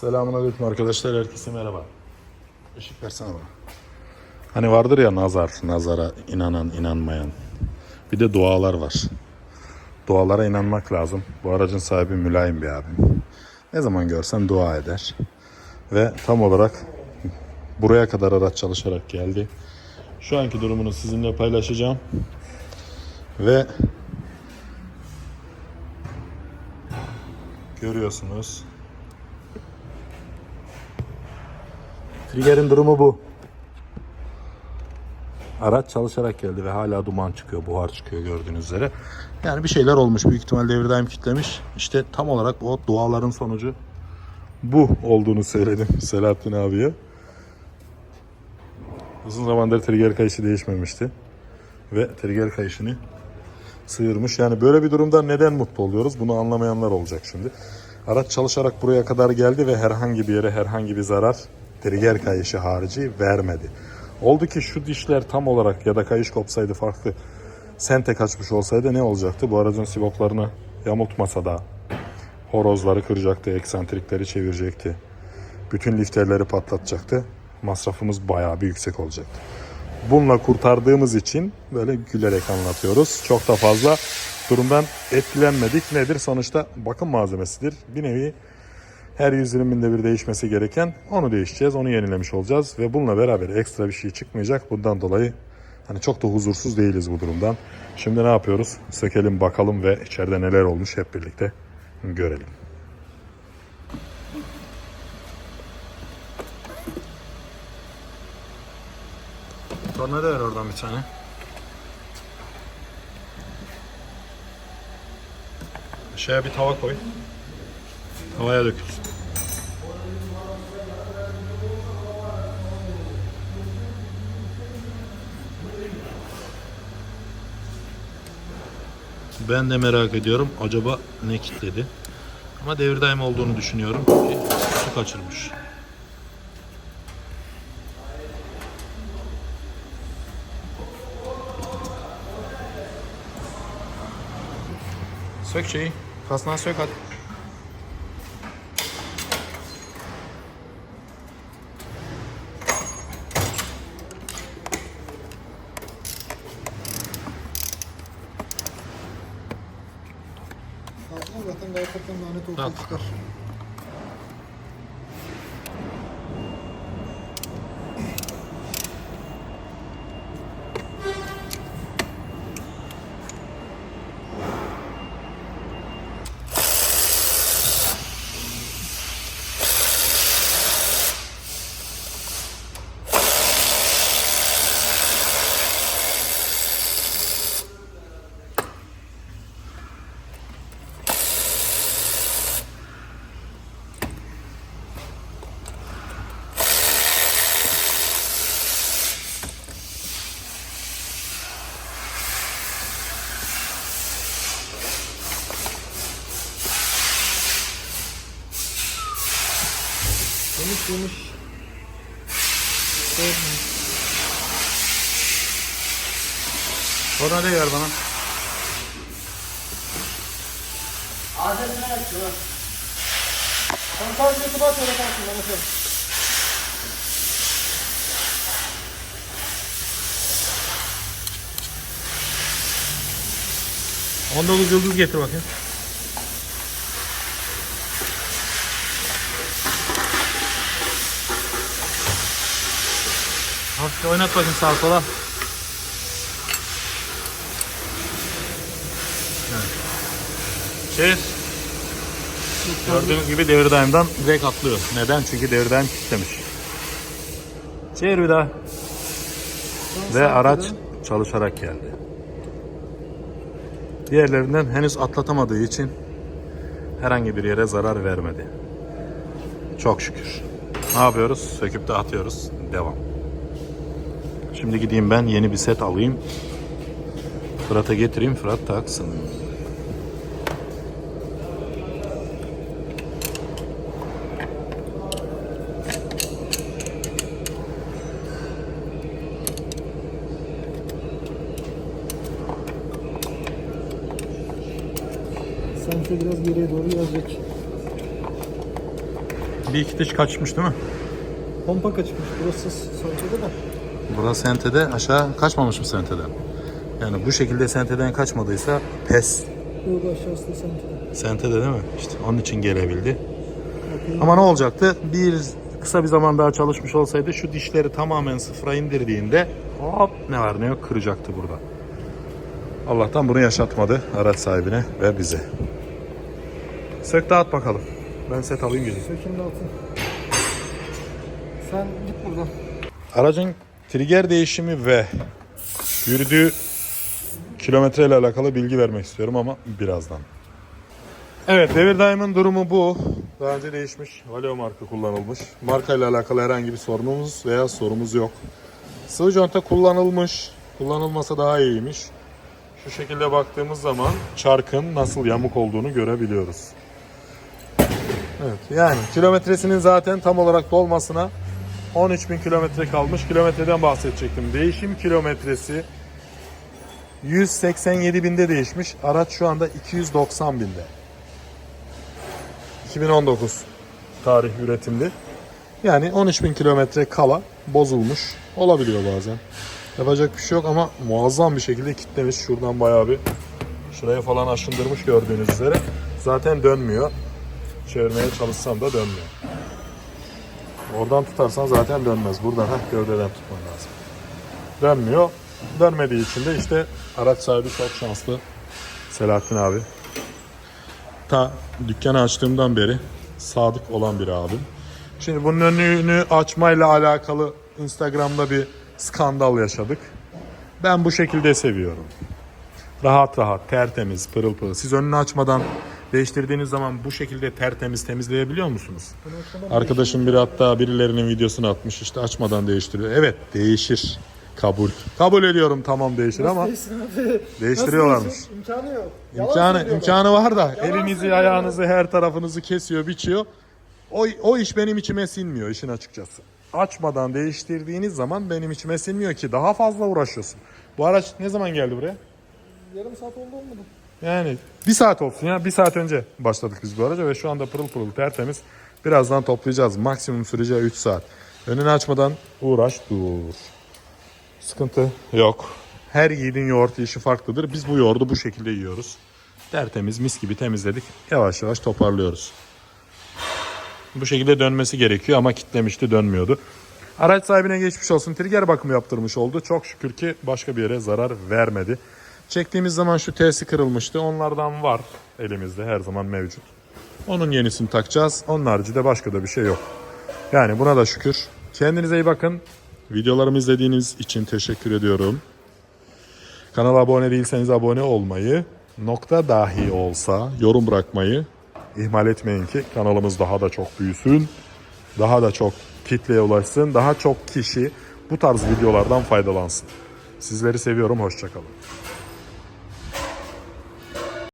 Selamünaleyküm arkadaşlar. Herkese merhaba. Işık versene bana. Hani vardır ya nazar, nazara inanan, inanmayan. Bir de dualar var. Dualara inanmak lazım. Bu aracın sahibi mülayim bir abim. Ne zaman görsen dua eder. Ve tam olarak buraya kadar araç çalışarak geldi. Şu anki durumunu sizinle paylaşacağım. Ve görüyorsunuz. Trigger'in durumu bu. Araç çalışarak geldi ve hala duman çıkıyor, buhar çıkıyor gördüğünüz üzere. Yani bir şeyler olmuş. Büyük ihtimal devir daim kitlemiş. İşte tam olarak o duaların sonucu bu olduğunu söyledim Selahattin abiye. Uzun zamandır trigger kayışı değişmemişti. Ve trigger kayışını sıyırmış. Yani böyle bir durumda neden mutlu oluyoruz? Bunu anlamayanlar olacak şimdi. Araç çalışarak buraya kadar geldi ve herhangi bir yere herhangi bir zarar trigger kayışı harici vermedi. Oldu ki şu dişler tam olarak ya da kayış kopsaydı farklı sente kaçmış olsaydı ne olacaktı? Bu aracın sivoplarını yamultmasa da horozları kıracaktı, eksantrikleri çevirecekti. Bütün lifterleri patlatacaktı. Masrafımız bayağı bir yüksek olacaktı. Bununla kurtardığımız için böyle gülerek anlatıyoruz. Çok da fazla durumdan etkilenmedik. Nedir? Sonuçta bakım malzemesidir. Bir nevi her 120 binde bir değişmesi gereken onu değişeceğiz. Onu yenilemiş olacağız. Ve bununla beraber ekstra bir şey çıkmayacak. Bundan dolayı hani çok da huzursuz değiliz bu durumdan. Şimdi ne yapıyoruz? Sökelim bakalım ve içeride neler olmuş hep birlikte görelim. Tornavida ver oradan bir tane. Aşağıya bir tava koy. Havaya dökülsün. Ben de merak ediyorum acaba ne kitledi. Ama devir daim olduğunu düşünüyorum. ki Su kaçırmış. Sök şeyi. Kasnağı sök hadi. Zaten gayet lanet ortaya çıkar. Yemiş yemiş. Sorma. Tornavida ver bana. Sen sadece YouTube'a at öyle kalsın ben atarım. Onda yıldız getir bakayım. Hafif oynat bakayım sağa sola. Evet. Çevir. Gördüğünüz gibi devir daimden direkt atlıyor. Neden? Çünkü devir daim kilitlemiş. Çevir bir daha. Ve araç çalışarak geldi. Diğerlerinden henüz atlatamadığı için herhangi bir yere zarar vermedi. Çok şükür. Ne yapıyoruz? Söküp de atıyoruz. Devam. Şimdi gideyim ben yeni bir set alayım. Fırat'a getireyim. Fırat taksın. Sanki biraz geriye doğru gelecek. bir iki diş kaçmış değil mi? Pompa kaçmış. Burası sonuçta da. Burası sentede aşağı kaçmamış mı senteden? Yani bu şekilde senteden kaçmadıysa pes. Burada aşağısı da sentede. Sentede değil mi? İşte onun için gelebildi. Ama ne olacaktı? Bir kısa bir zaman daha çalışmış olsaydı şu dişleri tamamen sıfıra indirdiğinde hop ne var ne yok kıracaktı burada. Allah'tan bunu yaşatmadı araç sahibine ve bize. Sök dağıt bakalım. Ben set alayım geleyim. Sökümde altın. Sen git buradan. Aracın trigger değişimi ve yürüdüğü kilometre ile alakalı bilgi vermek istiyorum ama birazdan. Evet devir daiminin durumu bu. Daha önce değişmiş. Valeo marka kullanılmış. Marka ile alakalı herhangi bir sorunumuz veya sorumuz yok. Sıvı conta kullanılmış. Kullanılmasa daha iyiymiş. Şu şekilde baktığımız zaman çarkın nasıl yamuk olduğunu görebiliyoruz. Evet yani kilometresinin zaten tam olarak dolmasına 13 bin kilometre kalmış. Kilometreden bahsedecektim. Değişim kilometresi 187 binde değişmiş. Araç şu anda 290 binde. 2019 tarih üretimli. Yani 13 bin kilometre kala bozulmuş. Olabiliyor bazen. Yapacak bir şey yok ama muazzam bir şekilde kitlemiş. Şuradan bayağı bir şuraya falan aşındırmış gördüğünüz üzere. Zaten dönmüyor. Çevirmeye çalışsam da dönmüyor. Oradan tutarsan zaten dönmez. Buradan heh, gövdeden tutman lazım. Dönmüyor. Dönmediği için de işte araç sahibi çok şanslı. Selahattin abi. Ta dükkanı açtığımdan beri sadık olan bir abim. Şimdi bunun önünü açmayla alakalı Instagram'da bir skandal yaşadık. Ben bu şekilde seviyorum. Rahat rahat, tertemiz, pırıl pırıl. Siz önünü açmadan değiştirdiğiniz zaman bu şekilde tertemiz temizleyebiliyor musunuz? Arkadaşım biri hatta birilerinin videosunu atmış işte açmadan değiştiriyor. Evet değişir. Kabul. Kabul ediyorum tamam değişir ama değiştiriyorlarmış. İmkanı yok. Yalan İmkanı, söylüyorlar. imkanı var da Yalan elinizi söylüyorlar. ayağınızı her tarafınızı kesiyor biçiyor. O, o iş benim içime sinmiyor işin açıkçası. Açmadan değiştirdiğiniz zaman benim içime sinmiyor ki daha fazla uğraşıyorsun. Bu araç ne zaman geldi buraya? Yarım saat oldu olmadı. Yani bir saat olsun ya. Bir saat önce başladık biz bu araca ve şu anda pırıl pırıl tertemiz. Birazdan toplayacağız. Maksimum süreceği 3 saat. Önünü açmadan uğraş dur. Sıkıntı yok. Her yiğidin yoğurt işi farklıdır. Biz bu yoğurdu bu şekilde yiyoruz. Tertemiz mis gibi temizledik. Yavaş yavaş toparlıyoruz. Bu şekilde dönmesi gerekiyor ama kitlemişti dönmüyordu. Araç sahibine geçmiş olsun. Trigger bakımı yaptırmış oldu. Çok şükür ki başka bir yere zarar vermedi. Çektiğimiz zaman şu T'si kırılmıştı. Onlardan var elimizde her zaman mevcut. Onun yenisini takacağız. Onun haricinde başka da bir şey yok. Yani buna da şükür. Kendinize iyi bakın. Videolarımı izlediğiniz için teşekkür ediyorum. Kanala abone değilseniz abone olmayı, nokta dahi olsa yorum bırakmayı ihmal etmeyin ki kanalımız daha da çok büyüsün. Daha da çok kitleye ulaşsın. Daha çok kişi bu tarz videolardan faydalansın. Sizleri seviyorum. Hoşçakalın.